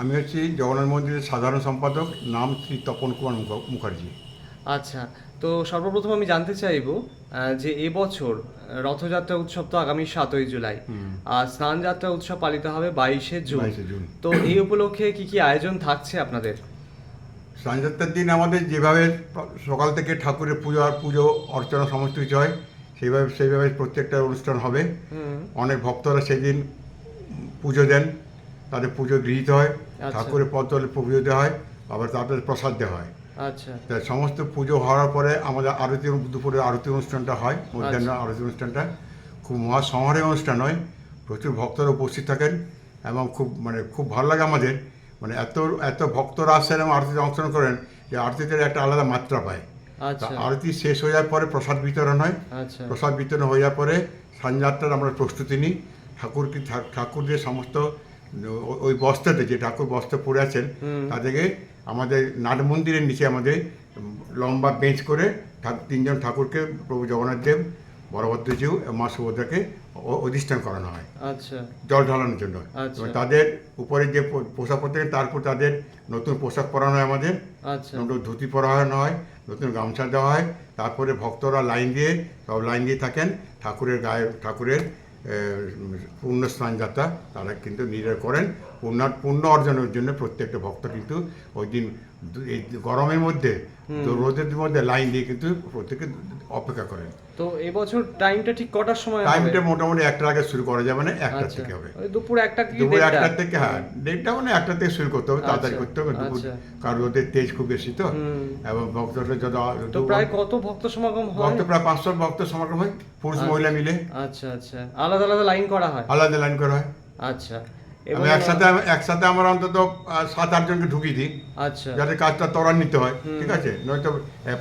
আমি হচ্ছি জগন্নাথ মন্দিরের সাধারণ সম্পাদক নাম শ্রী তপন কুমার মুখার্জি। আচ্ছা তো সর্বপ্রথম আমি জানতে চাইব যে এবছর রথযাত্রা উৎসব তো আগামী সাতই জুলাই আর স্নান যাত্রা উৎসব পালিত হবে বাইশে জুন। জুন। তো এই উপলক্ষে কি কি আয়োজন থাকছে আপনাদের? স্নানযাত্রার দিন আমাদের যেভাবে সকাল থেকে ঠাকুরের পুজো আর পুজো অর্চনা সমস্ত কিছু হয় সেইভাবে সেইভাবে প্রত্যেকটা অনুষ্ঠান হবে। অনেক ভক্তরা সেদিন পুজো দেন। তাদের পুজো গৃহীত হয় আচ্ছা। ঠাকুরের পদতলে পুজো দেওয়া হয় আবার তাদের প্রসাদ দেওয়া হয়। আচ্ছা। সমস্ত পুজো হওয়ার পরে আমাদের আরতি দুপুরে আরতি অনুষ্ঠানটা হয় মধ্যাহ্ন আচ্ছা। আরতি অনুষ্ঠানটা। খুব মহা সমারোহ অনুষ্ঠান হয় প্রচুর ভক্তরা উপস্থিত থাকেন এবং খুব মানে খুব ভালো লাগে আমাদের। মানে এত এত ভক্তরা আসেন এবং আরতিতে অংশগ্রহণ করেন যে আরতিতে একটা আলাদা মাত্রা পায়। আচ্ছা। আরতি শেষ হয়ে যাওয়ার পরে প্রসাদ বিতরণ হয়। প্রসাদ বিতরণ হয়ে যাওয়ার পরে সানযাত্রার আমরা প্রস্তুতি নিই। ঠাকুরকে ঠাকুরদের সমস্ত ওই বস্তাতে যে ঠাকুর বস্তা পড়ে আছেন। তাদেরকে আমাদের নাট মন্দিরের নিচে আমাদের লম্বা বেঞ্চ করে তিনজন ঠাকুরকে প্রভু জগন্নাথ দেব বলভদ্রজিউ এবং মা সুভদ্রাকে অধিষ্ঠান করানো হয়। আচ্ছা। জল ঢালানোর জন্য। আচ্ছা। তাদের উপরে যে পোশাক পরতে তারপর তাদের নতুন পোশাক পরানো হয় আমাদের। আচ্ছা। নতুন ধুতি পরানো হয় নতুন গামছা দেওয়া হয়। তারপরে ভক্তরা লাইন দিয়ে সব লাইন দিয়ে থাকেন। ঠাকুরের গায়ে ঠাকুরের স্নান যাত্রা তারা কিন্তু নিজেরা করেন। পূর্ণ পুণ্য অর্জনের জন্য প্রত্যেকটা ভক্ত কিন্তু ওই দিন এই গরমের মধ্যে তো রোদের মধ্যে লাইন দিয়ে কিন্তু প্রত্যেকে অপেক্ষা করেন। তো এবছর টাইমটা ঠিক কটার সময় টাইমটা মোটামুটি একটার আগে শুরু করা যাবে না একটা আচ্ছা। থেকে হবে। দুপুর একটা কি দুপুর দেড়টা? একটা থেকে হ্যাঁ দেড়টা মানে একটা থেকে শুরু করতে হবে তাড়াতাড়ি আচ্ছা, করতে হবে দুপুর আচ্ছা। কারণ রোদের তেজ খুব বেশি তো। এবং ভক্তরা যত তো প্রায় কত ভক্ত সমাগম হয়? ভক্ত প্রায় পাঁচশো ভক্ত সমাগম হয় পুরুষ। মহিলা মিলে। আচ্ছা আচ্ছা। আলাদা আলাদা লাইন করা হয়? আলাদা লাইন করা হয়। আচ্ছা। আমি একসাথে একসাথে আমরা অন্তত সাত আটজনকে ঢুকিয়ে দিই। আচ্ছা। যাতে কাজটা ত্বরান্বিত হয়। ঠিক আছে? নয়তো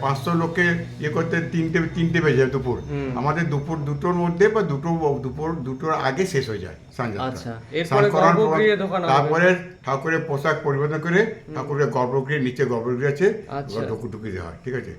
পাঁচশো লোককে ইয়ে করতে তিনটে তিনটে বেজে যায় দুপুর। আমাদের দুপুর দুটোর মধ্যে বা দুটো দুপুর দুটোর আগে শেষ হয়ে যায়। আচ্ছা, স্নান। তারপরে ঠাকুরের পোশাক পরিবর্তন করে ঠাকুরের গর্ভগৃহে নিচে গর্ভগৃহ আছে আচ্ছা। ঢুকু ঢুকিয়ে দেওয়া হয়। ঠিক আছে?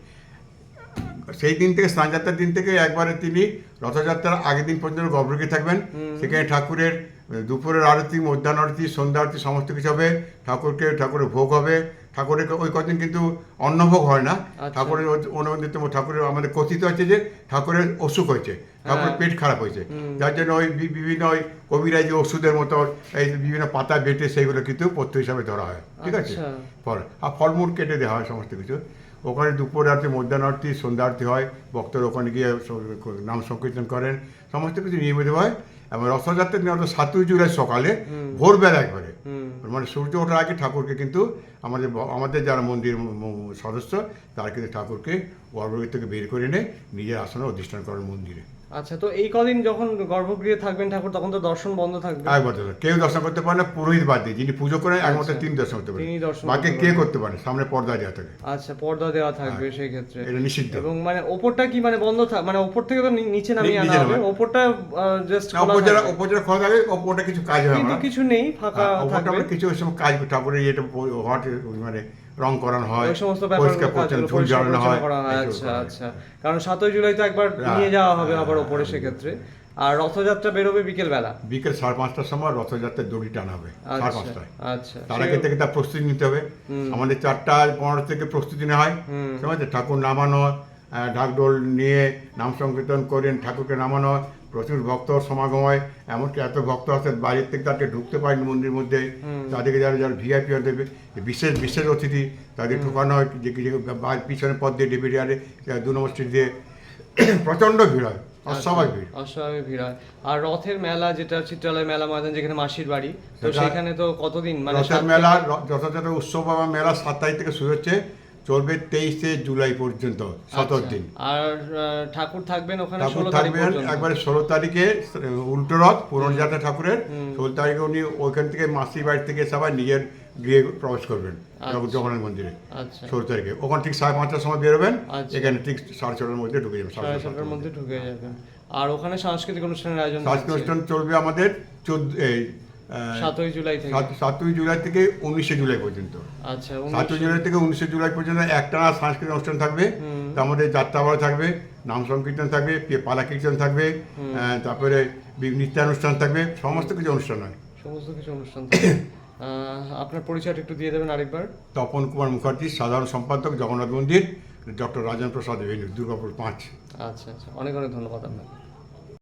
সেই দিন থেকে স্নানযাত্রার দিন থেকে একবারে তিনি রথযাত্রার আগের দিন পর্যন্ত গর্ভগৃহে থাকবেন। সেখানে ঠাকুরের দুপুরের আরতি মধ্যাহ্ন আরতি সন্ধ্যা আরতি সমস্ত কিছু হবে। ঠাকুরকে ঠাকুরের ভোগ হবে। ঠাকুরের ওই কদিন কিন্তু অন্নভোগ হয় না। আচ্ছা। ঠাকুরের অনুমোদিত ঠাকুরের আমাদের কথিত হচ্ছে যে ঠাকুরের অসুখ হয়েছে। ঠাকুরের হ্যাঁ। পেট খারাপ হয়েছে। যার জন্য ওই বিভিন্ন ওই কবিরাজি ওষুধের মতো এই বিভিন্ন পাতা বেটে সেইগুলো কিন্তু পথ্য হিসাবে ধরা হয়। ঠিক আছে? আচ্ছা। ফল আর ফলমূল কেটে দেওয়া হয় সমস্ত কিছু। ওখানে দুপুর আরতি মধ্যাহ্ন আরতি সন্ধ্যা আরতি হয়। ভক্তরা ওখানে গিয়ে নাম সংকীর্তন করেন। সমস্ত কিছু নিয়মিত হয় এবং রথযাত্রার দিন অর্থাৎ সাতই জুলাই সকালে ভোরবেলা একবারে। মানে সূর্য ওঠার আগে ঠাকুরকে কিন্তু আমাদের আমাদের যারা মন্দির সদস্য তারা কিন্তু ঠাকুরকে গর্ভগৃহ থেকে বের করে এনে নিজের আসনে অধিষ্ঠান করেন মন্দিরে। আচ্ছা তো এই কদিন যখন গর্ভগৃহে থাকবেন ঠাকুর তখন তো দর্শন বন্ধ থাকবে। দর্শন কেউ দর্শন করতে পারে না পুরোহিত বাদ দিয়ে। যিনি পুজো করেন একমাত্র আচ্ছা। তিনি দর্শন করতে পারেন। তিনি দর্শন বাকি কে করতে পারে? সামনে পর্দা দেওয়া থাকে। আচ্ছা পর্দা দেওয়া থাকবে সেই ক্ষেত্রে এটা নিষিদ্ধ। এবং মানে ওপরটা কি মানে বন্ধ থাক মানে ওপর থেকে তো নিচে নামিয়ে আনা হবে। ওপরটা জাস্ট ওপর যারা ওপর যারা খোলা থাকে ওপরটা কিছু কাজ হয় কিন্তু কিছু নেই ফাঁকা হ্যাঁ, থাকবে। কিছু ওই সময় কাজ ঠাকুরের ইয়েটা হট মানে রং করানো হয় ওই সমস্ত পরিষ্কার ব্যাপারগুলো পরিচ্ছন্ন ঝুল ফুল পরিষ্কার হয়। আচ্ছা আচ্ছা। কারণ সাতই জুলাই তো একবার হ্যাঁ, নিয়ে যাওয়া হবে হ্যাঁ, আবার ওপরে হ্যাঁ, সেক্ষেত্রে। আর রথযাত্রা বেরোবে বিকেল বেলা বিকেল সাড়ে পাঁচটার সময় রথযাত্রার দড়ি টানা হবে সাড়ে আচ্ছা পাঁচটায়। আচ্ছা তার আগে থেকে তার প্রস্তুতি নিতে হবে। আমাদের চারটা পনেরো থেকে প্রস্তুতি নেওয়া হয়। হুম। ঠিক আছে? ঠাকুর নামানো ঢাকঢোল নিয়ে নাম সংকীর্তন করেন ঠাকুরকে নামানো হয় প্রচুর ভক্ত সমাগম হয় এমনকি এত ভক্ত আছে বাইরের থেকে তাদেরকে ঢুকতে পারেনি মন্দির মধ্যে তাদেরকে যারা যারা ভিআইপি দেবে বিশেষ বিশেষ অতিথি তাদের ঢুকানো হয় যে পিছনে পথ দিয়ে ডেবিট ইয়ারে দু নম্বর স্ট্রিট দিয়ে প্রচণ্ড ভিড় হয় অস্বাভাবিক ভিড়। অস্বাভাবিক ভিড় হয়। আর রথের মেলা যেটা চিত্রালয় মেলা ময়দান যেখানে মাসির বাড়ি তো সেখানে তো কতদিন? মানে মেলা যথাযথ উৎসব বা মেলা সাত তারিখ থেকে শুরু হচ্ছে চলবে তেইশে জুলাই পর্যন্ত সতেরো আচ্ছা। দিন। আর ঠাকুর থাকবেন ওখানে ঠাকুর থাকবেন একবারে ষোলো তারিখে উল্টো রথ পুরনজাতা ঠাকুরের। ষোলো তারিখে উনি ওইখান থেকে মাসি বাড়ি থেকে সবাই নিজের গৃহে প্রবেশ করবেন আচ্ছা। জগন্নাথ মন্দিরে আচ্ছা। ষোলো তারিখে। ওখানে ঠিক সাড়ে পাঁচটার সময় বেরোবেন। এখানে ঠিক সাড়ে ছটার মধ্যে ঢুকে যাবেন সাড়ে ছটার মধ্যে। ঢুকে যাবেন। আর ওখানে সাংস্কৃতিক অনুষ্ঠানের আয়োজন সাংস্কৃতিক অনুষ্ঠান চলবে আমাদের চোদ্দ সাতই জুলাই থেকে। সাতই জুলাই থেকে উনিশে জুলাই পর্যন্ত। আচ্ছা সাতই জুলাই থেকে উনিশে জুলাই পর্যন্ত একটানা সাংস্কৃতিক অনুষ্ঠান থাকবে। তার মধ্যে যাত্রাপালা থাকবে নাম সংকীর্তন থাকবে পালা কীর্তন থাকবে তারপরে নৃত্যানুষ্ঠান থাকবে সমস্ত কিছু অনুষ্ঠান হয়। সমস্ত কিছু অনুষ্ঠান আপনার পরিচয়টা একটু দিয়ে দেবেন আরেকবার। তপন কুমার মুখার্জি সাধারণ সম্পাদক জগন্নাথ মন্দির ডক্টর রাজেন্দ্র প্রসাদ এভিনিউ দুর্গাপুর পাঁচ। আচ্ছা আচ্ছা। অনেক অনেক ধন্যবাদ আপনাকে।